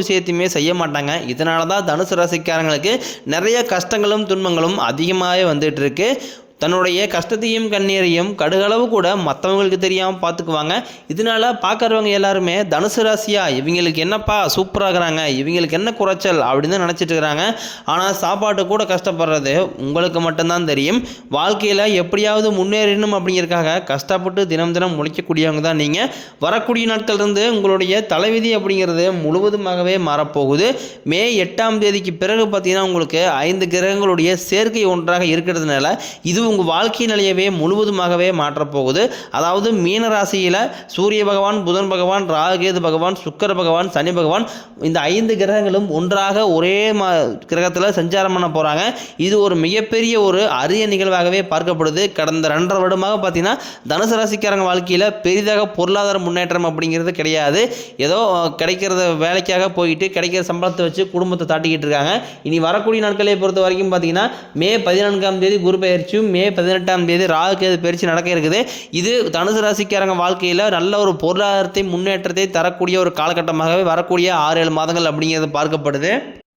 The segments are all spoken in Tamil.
விஷயத்தையுமே செய்ய மாட்டாங்க. இதனால தான் தனுசு ராசிக்காரங்களுக்கு நிறைய கஷ்டங்களும் துன்பங்களும் அதிகமாகவே வந்துட்டு இருக்கு. தன்னுடைய கஷ்டத்தையும் கண்ணீரையும் கடுகளவு கூட மற்றவங்களுக்கு தெரியாமல் பார்த்துக்குவாங்க இதனால பார்க்குறவங்க எல்லாருமே தனுசு ராசியா இவங்களுக்கு என்னப்பா சூப்பராகிறாங்க இவங்களுக்கு என்ன குறைச்சல் அப்படின்னு தான் நினச்சிட்டு இருக்கிறாங்க. ஆனால் சாப்பாட்டு கூட கஷ்டப்படுறது உங்களுக்கு மட்டும்தான் தெரியும். வாழ்க்கையில் எப்படியாவது முன்னேறணும் அப்படிங்கிறதுக்காக கஷ்டப்பட்டு தினம் தினம் முளைக்கக்கூடியவங்க தான் நீங்கள் வரக்கூடிய நாட்கள் இருந்து உங்களுடைய தலைவிதி அப்படிங்கிறது முழுவதுமாகவே மாறப்போகுது. மே எட்டாம் தேதிக்கு பிறகு பார்த்தீங்கன்னா உங்களுக்கு ஐந்து கிரகங்களுடைய சேர்க்கை ஒன்றாக இருக்கிறதுனால இது உங்கள் வாழ்க்கை நிலையவே முழுவதுமாகவே மாற்றப்போகுது. அதாவது மீன ராசியில் சூரிய பகவான் புதன் பகவான் ராகேது பகவான் சுக்கர பகவான் சனி பகவான் இந்த ஐந்து கிரகங்களும் ஒன்றாக ஒரே மா கிரகத்தில் சஞ்சாரம் பண்ண போகிறாங்க இது ஒரு மிகப்பெரிய ஒரு அரிய நிகழ்வாகவே பார்க்கப்படுது. கடந்த ரெண்டரை வருடமாக பார்த்தீங்கன்னா தனுசு ராசிக்காரங்க வாழ்க்கையில் பெரிதாக பொருளாதார முன்னேற்றம் அப்படிங்கிறது கிடையாது. ஏதோ கிடைக்கிறத வேலைக்காக போயிட்டு கிடைக்கிற சம்பளத்தை வச்சு குடும்பத்தை தாட்டிக்கிட்டு இருக்காங்க. இனி வரக்கூடிய நாட்களை பொறுத்த வரைக்கும் பார்த்தீங்கன்னா மே பதினான்காம் தேதி குரு பயிற்சியும் மே பதினெட்டாம் தேதி ராகு கேது பயிற்சி நடக்க இருக்குது? இது தனுசு ராசிக்காரங்க வாழ்க்கையில் நல்ல ஒரு பொருளாதாரத்தை முன்னேற்றத்தை தரக்கூடிய ஒரு காலகட்டமாகவே வரக்கூடிய ஆறு ஏழு மாதங்கள் அப்படிங்கிறது பார்க்கப்படுது.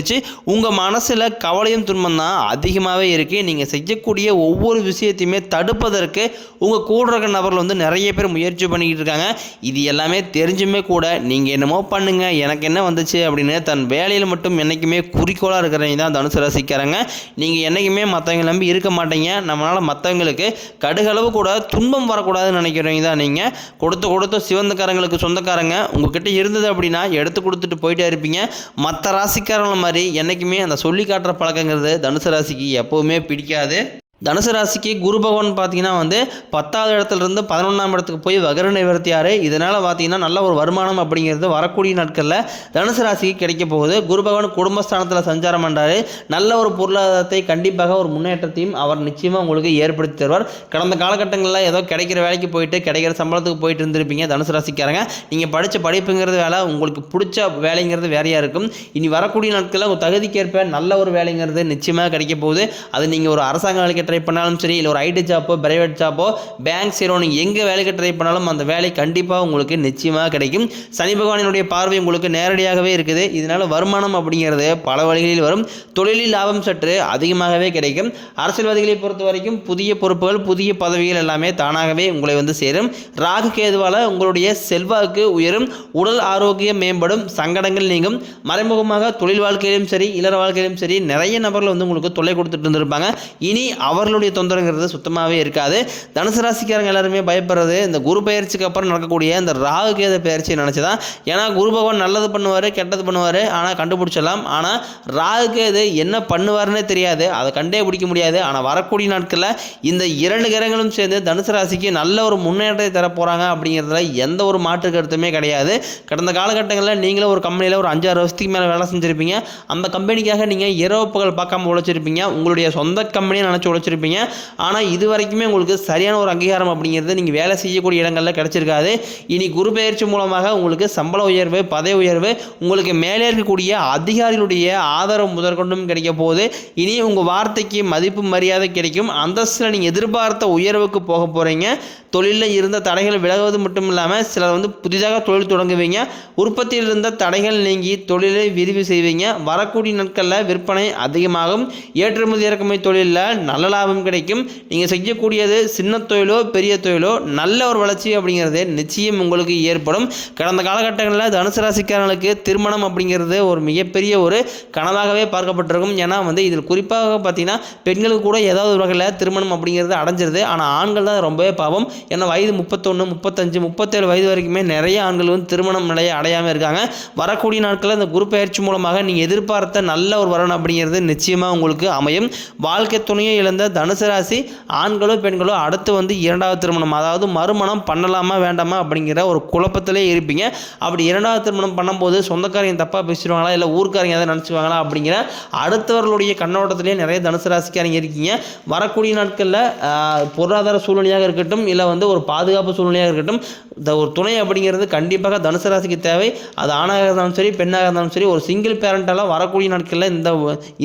வந்துருச்சு உங்கள் மனசில் கவலையும் துன்பம் தான் அதிகமாகவே இருக்குது நீங்கள் செய்யக்கூடிய ஒவ்வொரு விஷயத்தையுமே தடுப்பதற்கு உங்கள் கூட இருக்கிற நபர்கள் வந்து நிறைய பேர் முயற்சி பண்ணிக்கிட்டு இருக்காங்க. இது எல்லாமே தெரிஞ்சுமே கூட நீங்கள் என்னமோ பண்ணுங்கள் எனக்கு என்ன வந்துச்சு அப்படின்னு தன் வேலையில் மட்டும் என்றைக்குமே குறிக்கோளாக இருக்கிறவங்க தான் தனுசு ராசிக்காரங்க நீங்கள் என்றைக்குமே மற்றவங்க நம்பி இருக்க மாட்டீங்க. நம்மளால் மற்றவங்களுக்கு கடுகளவு கூட துன்பம் வரக்கூடாதுன்னு நினைக்கிறவங்க தான் நீங்கள் கொடுத்து கொடுத்து சிவந்தக்காரங்களுக்கு சொந்தக்காரங்க. உங்ககிட்ட இருந்தது அப்படின்னா எடுத்து கொடுத்துட்டு போயிட்டே இருப்பீங்க. மற்ற ராசிக்காரங்களை மாதிரி என்றைக்குமே அந்த சொல்லி காட்டுற பழக்கங்கிறது தனுசு ராசிக்கு எப்போவுமே பிடிக்காது. தனுசு ராசிக்கு குரு பகவான் பார்த்தீங்கன்னா வந்து பத்தாவது இடத்துல இருந்து பதினொன்றாம் இடத்துக்கு போய் வகர நிவர்த்தியார். இதனால் பார்த்தீங்கன்னா நல்ல ஒரு வருமானம் அப்படிங்கிறது வரக்கூடிய நாட்களில் தனுசு ராசிக்கு கிடைக்க போகுது. குரு பகவான் குடும்பஸ்தானத்தில் சஞ்சாரம் பண்ணுறாரு நல்ல ஒரு பொருளாதாரத்தை கண்டிப்பாக ஒரு முன்னேற்றத்தையும் அவர் நிச்சயமாக உங்களுக்கு ஏற்படுத்தி தருவார். கடந்த காலகட்டங்களில் ஏதோ கிடைக்கிற வேலைக்கு போயிட்டு கிடைக்கிற சம்பளத்துக்கு போயிட்டு இருந்திருப்பீங்க தனுசு ராசிக்காரங்க. நீங்கள் படித்த படிப்புங்கிறது வேலை உங்களுக்கு பிடிச்ச வேலைங்கிறது வேறையாக இருக்கும். இனி வரக்கூடிய நாட்களில் உங்கள் தகுதிக்கேற்ப நல்ல ஒரு வேலைங்கிறது நிச்சயமாக கிடைக்க போகுது. அது நீங்கள் ஒரு அரசாங்க வேலைக்கு ட்ரை பண்ணாலும் சரி இல்லை ஒரு ஐடி ஜாப்போ பிரைவேட் ஜாப்போ பேங்க் சீரோ நீங்கள் எங்கே வேலைக்கு ட்ரை பண்ணாலும் அந்த வேலை கண்டிப்பாக உங்களுக்கு நிச்சயமாக கிடைக்கும். சனி பகவானினுடைய பார்வை உங்களுக்கு நேரடியாகவே இருக்குது. இதனால் வருமானம் அப்படிங்கிறது பல வழிகளில் வரும். தொழிலில் லாபம் சற்று அதிகமாகவே கிடைக்கும். அரசியல்வாதிகளை பொறுத்த வரைக்கும் புதிய பொறுப்புகள் புதிய பதவிகள் எல்லாமே தானாகவே உங்களை வந்து சேரும். ராகு கேதுவால் உங்களுடைய செல்வாக்கு உயரும். உடல் ஆரோக்கியம் மேம்படும். சங்கடங்கள் நீங்கும். மறைமுகமாக தொழில் வாழ்க்கையிலும் சரி இளர வாழ்க்கையிலும் சரி நிறைய நபர்கள் வந்து உங்களுக்கு தொல்லை கொடுத்துட்டு இருந்திருப்பாங்க. இனி அவர்களுடைய தொந்தரங்கிறது சுத்தமாகவே இருக்காது. தனுசு ராசிக்காரங்க எல்லாருமே பயப்படுறது இந்த குரு பயிற்சிக்கு அப்புறம் நடக்கக்கூடிய இந்த ராகு கேத பயிற்சியை நினச்சி தான் ஏன்னா குரு பகவான் நல்லது பண்ணுவார் கெட்டது பண்ணுவார் ஆனால் கண்டுபிடிச்சிடலாம். ஆனால் ராகு கேது என்ன பண்ணுவாருன்னே தெரியாது. அதை கண்டே பிடிக்க முடியாது. ஆனால் வரக்கூடிய நாட்களில் இந்த இரண்டு கிரகங்களும் சேர்ந்து தனுசு ராசிக்கு நல்ல ஒரு முன்னேற்றத்தை தர போகிறாங்க அப்படிங்கிறதுல எந்த ஒரு மாற்று கருத்துமே கிடையாது. கடந்த காலகட்டங்களில் நீங்களும் ஒரு கம்பெனியில் ஒரு அஞ்சாறு வருஷத்துக்கு மேலே வேலை செஞ்சுருப்பீங்க. அந்த கம்பெனிக்காக நீங்கள் இரவு பகல் பார்க்காம உழைச்சிருப்பீங்க. உங்களுடைய சொந்த கம்பெனியை நினச்சி உழைச்சிருப்பீங்க. ஆனால் இது வரைக்குமே உங்களுக்கு சரியான ஒரு அங்கீகாரம் அப்படிங்கிறது நீங்கள் வேலை செய்யக்கூடிய இடங்களில் கிடைச்சிருக்காது. இனி குரு பயிற்சி மூலமாக உங்களுக்கு சம்பள உயர்வு பதவி உயர்வு உங்களுக்கு மேலே இருக்கக்கூடிய அதிகாரிகளுடைய ஆதரவு முதற்கொண்டும் கிடைக்க போகுது. இனி உங்கள் வார்த்தைக்கு மதிப்பு மரியாதை கிடைக்கும். அந்தஸ்தில் நீங்கள் எதிர்பார்த்த உயர்வுக்கு போக போகிறீங்க தொழிலில் இருந்த தடைகள் விலகுவது மட்டும் இல்லாமல் சிலர் வந்து புதிதாக தொழில் தொடங்குவீங்க. உற்பத்தியில் இருந்த தடைகள் நீங்கி தொழிலை விரிவு செய்வீங்க. வரக்கூடிய நாட்களில் விற்பனை அதிகமாகும். ஏற்றுமதி இறக்குமதி தொழிலில் நல்ல லாபம் கிடைக்கும். நீங்கள் செய்யக்கூடியது சின்ன தொழிலோ பெரிய தொழிலோ நல்ல ஒரு வளர்ச்சி அப்படிங்கிறது நிச்சயம் உங்களுக்கு ஏற்படும். கடந்த காலகட்டங்களில் தனுசு ராசிக்காரர்களுக்கு திருமணம் அப்படிங்கிறது ஒரு மிகப்பெரிய ஒரு கனவாகவே பார்க்கப்பட்டிருக்கும். ஏன்னா வந்து இதில் குறிப்பாக பார்த்தீங்கன்னா பெண்களுக்கு கூட ஏதாவது ஒரு வகையில் திருமணம் அப்படிங்கிறது அடைஞ்சிருது. ஆனால் ஆண்கள் தான் ரொம்பவே பாவம். ஏன்னா வயது முப்பத்தொன்று முப்பத்தஞ்சு முப்பத்தேழு வயது வரைக்குமே நிறைய ஆண்கள் வந்து திருமணம் நிலையை அடையாமல் இருக்காங்க. வரக்கூடிய நாட்களில் இந்த குரு பயிற்சி மூலமாக நீங்கள் எதிர்பார்த்த நல்ல ஒரு வரணும் அப்படிங்கிறது நிச்சயமாக உங்களுக்கு அமையும். வாழ்க்கை துணையை இழந்த தனுசு ராசி ஆண்களோ பெண்களோ அடுத்து வந்து இரண்டாவது திருமணம் அதாவது மறுமணம் பண்ணலாமா வேண்டாமா அப்படிங்கிற ஒரு குழப்பத்திலே இருப்பீங்க. அப்படி இரண்டாவது திருமணம் பண்ணும்போது சொந்தக்காரங்க தப்பாக பேசிடுவாங்களா இல்லை ஊருக்காரங்க எதாவது நினச்சிவாங்களா அப்படிங்கிற அடுத்தவர்களுடைய கண்ணோட்டத்திலே நிறைய தனுசு ராசிக்காரங்க இருக்கீங்க. வரக்கூடிய நாட்களில் பொருளாதார சூழ்நிலையாக இருக்கட்டும் இல்லை வந்து ஒரு பாதுகாப்பு சூழ்நிலையாக இருக்கட்டும் இந்த ஒரு துணை அப்படிங்கிறது கண்டிப்பாக தனுசு ராசிக்கு தேவை. அது ஆணாக இருந்தாலும் சரி பெண்ணாக இருந்தாலும் சரி ஒரு சிங்கிள் பேரண்டால் வரக்கூடிய நாட்களில் இந்த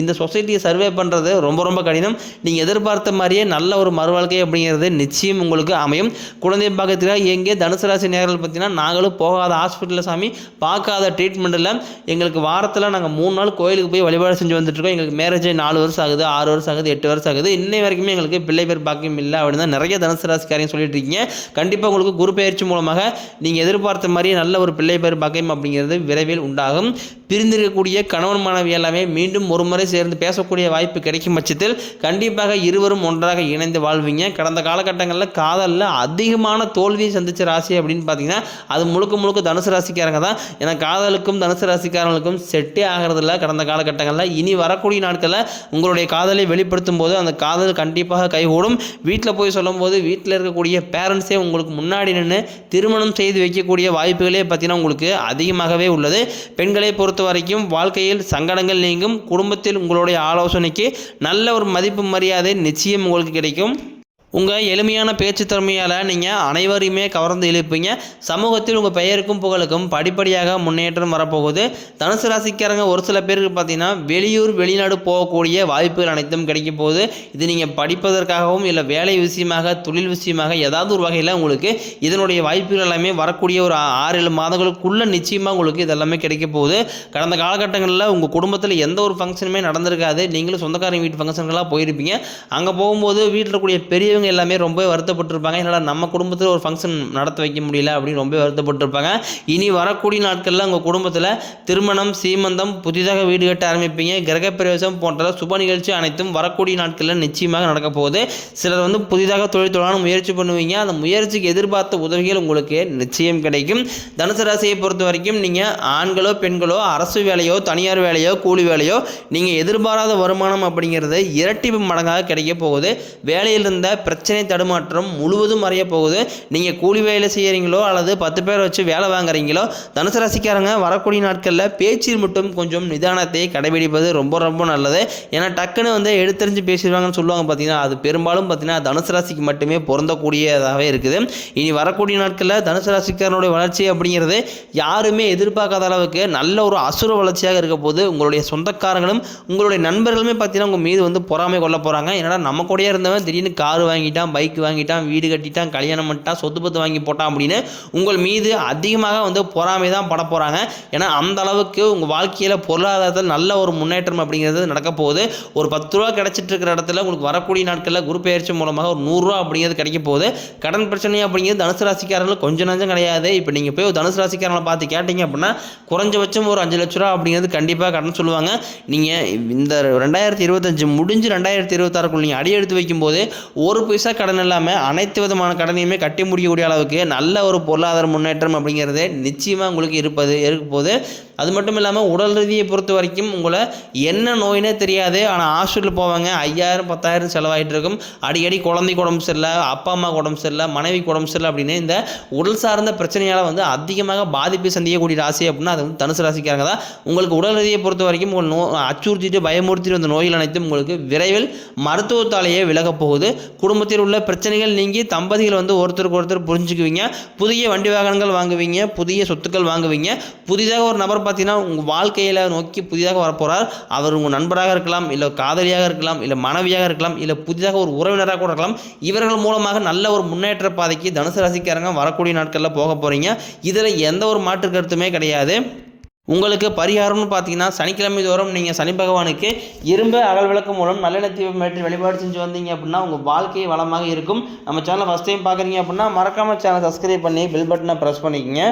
இந்த சொசைட்டியை சர்வே பண்ணுறது ரொம்ப ரொம்ப கடினம். நீங்கள் எதிர்பார்த்த மாதிரியே நல்ல ஒரு மறுவாழ்க்கை அப்படிங்கிறது நிச்சயம் உங்களுக்கு அமையும். குழந்தை பாக்கத்தில் எங்கே தனுசு ராசி நேர்கள் பார்த்தீங்கன்னா நாங்களும் போகாத ஹாஸ்பிட்டலில் சாமி பார்க்காத ட்ரீட்மெண்ட்டில் எங்களுக்கு வாரத்தில் நாங்கள் மூணு நாள் கோயிலுக்கு போய் வழிபாடு செஞ்சு வந்துட்டுருக்கோம் எங்களுக்கு மேரேஜ் நாலு வருஷம் ஆகுது ஆறு வருஷம் ஆகுது எட்டு வருஷம் ஆகுது. இன்னை வரைக்குமே எங்களுக்கு பிள்ளை பேர் பாக்கியம் இல்லை அப்படின்னு தான் நிறைய தனுசு ராசிக்காரையும் சொல்லிட்டு இருக்கீங்க. கண்டிப்பாக உங்களுக்கு குரு பயிற்சி மூலமாக நீங்கள் எதிர்பார்த்த மாதிரியே நல்ல ஒரு பிள்ளை பேர் பகைம் அப்படிங்கிறது விரைவில் உண்டாகும். பிரிந்திருக்கக்கூடிய கணவன் மாணவி எல்லாமே மீண்டும் ஒரு முறை சேர்ந்து பேசக்கூடிய வாய்ப்பு கிடைக்கும் பட்சத்தில் கண்டிப்பாக இருவரும் ஒன்றாக இணைந்து வாழ்வீங்க. கடந்த காலகட்டங்களில் காதலில் அதிகமான தோல்வியை சந்தித்த ராசி அப்படின்னு பார்த்தீங்கன்னா அது முழுக்க முழுக்க தனுசு ராசிக்காரங்க தான். ஏன்னா காதலுக்கும் தனுசு ராசிக்காரங்களுக்கும் செட்டே ஆகிறதில்ல கடந்த காலகட்டங்களில். இனி வரக்கூடிய நாட்களில் உங்களுடைய காதலை வெளிப்படுத்தும் போது அந்த காதல் கண்டிப்பாக கைகூடும். வீட்டில் போய் சொல்லும்போது வீட்டில் இருக்கக்கூடிய பேரண்ட்ஸே உங்களுக்கு முன்னாடி நின்று திருமணம் செய்து வைக்கக்கூடிய வாய்ப்புகளே பார்த்தீங்கன்னா உங்களுக்கு அதிகமாகவே உள்ளது. பெண்களை பொறுத்த வரைக்கும் வாழ்க்கையில் சங்கடங்கள் நீங்கும். குடும்பத்தில் உங்களுடைய ஆலோசனைக்கு நல்ல ஒரு மதிப்பு மரியாதை நிச்சயம் உங்களுக்கு கிடைக்கும். உங்கள் எளிமையான பேச்சு திறமையால் நீங்கள் அனைவரையுமே கவர்ந்து இழுப்பீங்க. சமூகத்தில் உங்கள் பெயருக்கும் புகழுக்கும் படிப்படியாக முன்னேற்றம் வரப்போகுது. தனுசு ராசிக்காரங்க ஒரு சில பேருக்கு பார்த்தீங்கன்னா வெளியூர் வெளிநாடு போகக்கூடிய வாய்ப்புகள் அனைத்தும் கிடைக்கும் போகுது. இது நீங்கள் படிப்பதற்காகவும் இல்லை வேலை விஷயமாக தொழில் விஷயமாக ஏதாவது ஒரு வகையில் உங்களுக்கு இதனுடைய வாய்ப்புகள் எல்லாமே வரக்கூடிய ஒரு ஆறு ஏழு மாதங்களுக்குள்ளே நிச்சயமாக உங்களுக்கு இதெல்லாமே கிடைக்க போகுது. கடந்த காலகட்டங்களில் உங்கள் குடும்பத்தில் எந்த ஒரு ஃபங்க்ஷனுமே நடந்திருக்காது. நீங்களும் சொந்தக்காரங்க வீட்டு ஃபங்க்ஷன்களாக போயிருப்பீங்க. அங்கே போகும்போது வீட்டில் இருக்கக்கூடிய பெரியவங்க எல்லாமே ரொம்ப வருத்தப்பட்டிருப்பாங்க. என்னடா நம்ம குடும்பத்தில் ஒரு ஃபங்க்ஷன் நடத்த வைக்க முடியல அப்படின்னு ரொம்ப வருத்தப்பட்டிருப்பாங்க. இனி வரக்கூடிய நாட்களில் உங்கள் குடும்பத்தில் திருமணம் சீமந்தம் புதிதாக வீடு கட்ட ஆரம்பிப்பீங்க. கிரகப்பிரவேசம் போன்ற சுப நிகழ்ச்சி அனைத்தும் வரக்கூடிய நாட்களில் நிச்சயமாக நடக்க போகுது. சிலர் வந்து புதிதாக தொழில் தொடரான முயற்சி பண்ணுவீங்க. அந்த முயற்சிக்கு எதிர்பார்த்த உதவிகள் உங்களுக்கு நிச்சயம் கிடைக்கும். தனுசு ராசியை பொறுத்த வரைக்கும் நீங்கள் ஆண்களோ பெண்களோ அரசு வேலையோ தனியார் வேலையோ கூலி வேலையோ நீங்கள் எதிர்பாராத வருமானம் அப்படிங்கிறது இரட்டிப்பு மடங்காக கிடைக்க போகுது. வேலையில் இருந்த பிரச்சனை தடுமாற்றம் முழுவதும் மறைய போகுது. நீங்கள் கூலி வேலை செய்கிறீங்களோ அல்லது பத்து பேர் வச்சு வேலை வாங்குறீங்களோ தனுசு ராசிக்காரங்க வரக்கூடிய நாட்களில் பேச்சில் மட்டும் கொஞ்சம் நிதானத்தை கடைபிடிப்பது ரொம்ப ரொம்ப நல்லது. ஏன்னா டக்குன்னு வந்து எடுத்தறிஞ்சு பேசிடுவாங்கன்னு சொல்லுவாங்க பார்த்தீங்கன்னா அது பெரும்பாலும் பார்த்தீங்கன்னா தனுசு ராசிக்கு மட்டுமே பொருந்தக்கூடியதாகவே இருக்குது. இனி வரக்கூடிய நாட்களில் தனுசு ராசிக்காரனுடைய வளர்ச்சி அப்படிங்கிறது யாருமே எதிர்பார்க்காத அளவுக்கு நல்ல ஒரு அசுர வளர்ச்சியாக இருக்க போது உங்களுடைய சொந்தக்காரங்களும் உங்களுடைய நண்பர்களுமே பார்த்தீங்கன்னா உங்கள் மீது வந்து பொறாமை கொள்ள போகிறாங்க என்னடா நம்ம கூடயே இருந்தவன் திடீர்னு கார் வாங்கிட்டான் பைக் வாங்கிட்டான் வீடு கட்டிட்டான் கல்யாணம் பண்ணிட்டான் சொத்து பத்து வாங்கி போட்டான் அப்படின்னு உங்கள் மீது அதிகமாக வந்து பொறாமை தான் பட போகிறாங்க ஏன்னா அந்த அளவுக்கு உங்கள் வாழ்க்கையில் பொருளாதாரத்தில் நல்ல ஒரு முன்னேற்றம் அப்படிங்கிறது நடக்க போகுது. ஒரு பத்து ரூபா கிடைச்சிட்டு இருக்கிற இடத்துல உங்களுக்கு வரக்கூடிய நாட்களில் குரு பயிற்சி மூலமாக ஒரு நூறுரூவா அப்படிங்கிறது கிடைக்க போகுது. கடன் பிரச்சனை அப்படிங்கிறது தனுசு ராசிக்காரர்கள் கொஞ்சம் நஞ்சம் கிடையாது. இப்போ நீங்கள் போய் ஒரு தனுசு ராசிக்காரங்களை பார்த்து கேட்டீங்க அப்படின்னா குறைஞ்சபட்சம் ஒரு அஞ்சு லட்ச ரூபா அப்படிங்கிறது கண்டிப்பாக கடன் சொல்லுவாங்க. நீங்கள் இந்த ரெண்டாயிரத்தி இருபத்தஞ்சு முடிஞ்சு ரெண்டாயிரத்தி இருபத்தாறுக்குள்ள நீங்கள் அடி எடுத்து வைக்கும்போது ஒரு பைசா கடன் இல்லாமல் அனைத்து விதமான கடனையுமே கட்டி முடிக்கக்கூடிய அளவுக்கு நல்ல ஒரு பொருளாதார முன்னேற்றம் அப்படிங்கிறது நிச்சயமாக உங்களுக்கு இருப்பது இருக்கும் போது அது மட்டும் இல்லாமல் உடல் ரீதியை பொறுத்த வரைக்கும் உங்களை என்ன நோயினே தெரியாது. ஆனால் ஹாஸ்பிட்டல் போவாங்க. ஐயாயிரம் பத்தாயிரம் செலவாயிட்டு இருக்கும் அடிக்கடி குழந்தைக்கு உடம்பு சரியில்லை அப்பா அம்மா உடம்பு சரியில்லை மனைவிக்கு உடம்பு சரியில்லை அப்படின்னு இந்த உடல் சார்ந்த பிரச்சனையால் வந்து அதிகமாக பாதிப்பு சந்திக்கக்கூடிய ராசி அப்படின்னா அது வந்து தனுசு ராசிக்காரங்க தான். உங்களுக்கு உடல் ரீதியை பொறுத்த வரைக்கும் உங்கள் நோ அச்சுறுத்திட்டு பயமுறுத்திட்டு வந்த நோய்கள் அனைத்தும் உங்களுக்கு விரைவில் மருத்துவத்தாலேயே விலகப் போகுது. குடும்பத்தில் உள்ள பிரச்சனைகள் நீங்கி தம்பதிகள் வந்து ஒருத்தருக்கு ஒருத்தர் புரிஞ்சுக்குவீங்க. புதிய வண்டி வாகனங்கள் வாங்குவீங்க. புதிய சொத்துக்கள் வாங்குவீங்க. புதிதாக ஒரு நபர் பார்த்தீங்கன்னா உங்கள் வாழ்க்கையில் நோக்கி புதிதாக வரப்போகிறார் அவர் உங்கள் நண்பராக இருக்கலாம் இல்லை காதலியாக இருக்கலாம் இல்லை மனைவியாக இருக்கலாம் இல்லை புதிதாக ஒரு உறவினராக கூட இருக்கலாம். இவர்கள் மூலமாக நல்ல ஒரு முன்னேற்ற பாதைக்கு தனுசு ராசிக்காரங்க வரக்கூடிய நாட்களில் போக போகிறீங்க இதில் எந்த ஒரு மாற்று கருத்துமே கிடையாது. உங்களுக்கு பரிகாரம்னு பார்த்தீங்கன்னா சனிக்கிழமை தோறும் நீங்கள் சனி பகவானுக்கு இரும்பு அகல் விளக்கு மூலம் நல்லெண்ணெய் தீபம் ஏற்றி வழிபாடு செஞ்சு வந்தீங்க அப்படின்னா உங்கள் வாழ்க்கை வளமாக இருக்கும். நம்ம சேனலை ஃபஸ்ட் டைம் பார்க்குறீங்க அப்படின்னா மறக்காமல் சேனல் சப்ஸ்கிரைப் பண்ணி பில் பட்டனை ப்ரெஸ் பண்ணிக்கோங்க.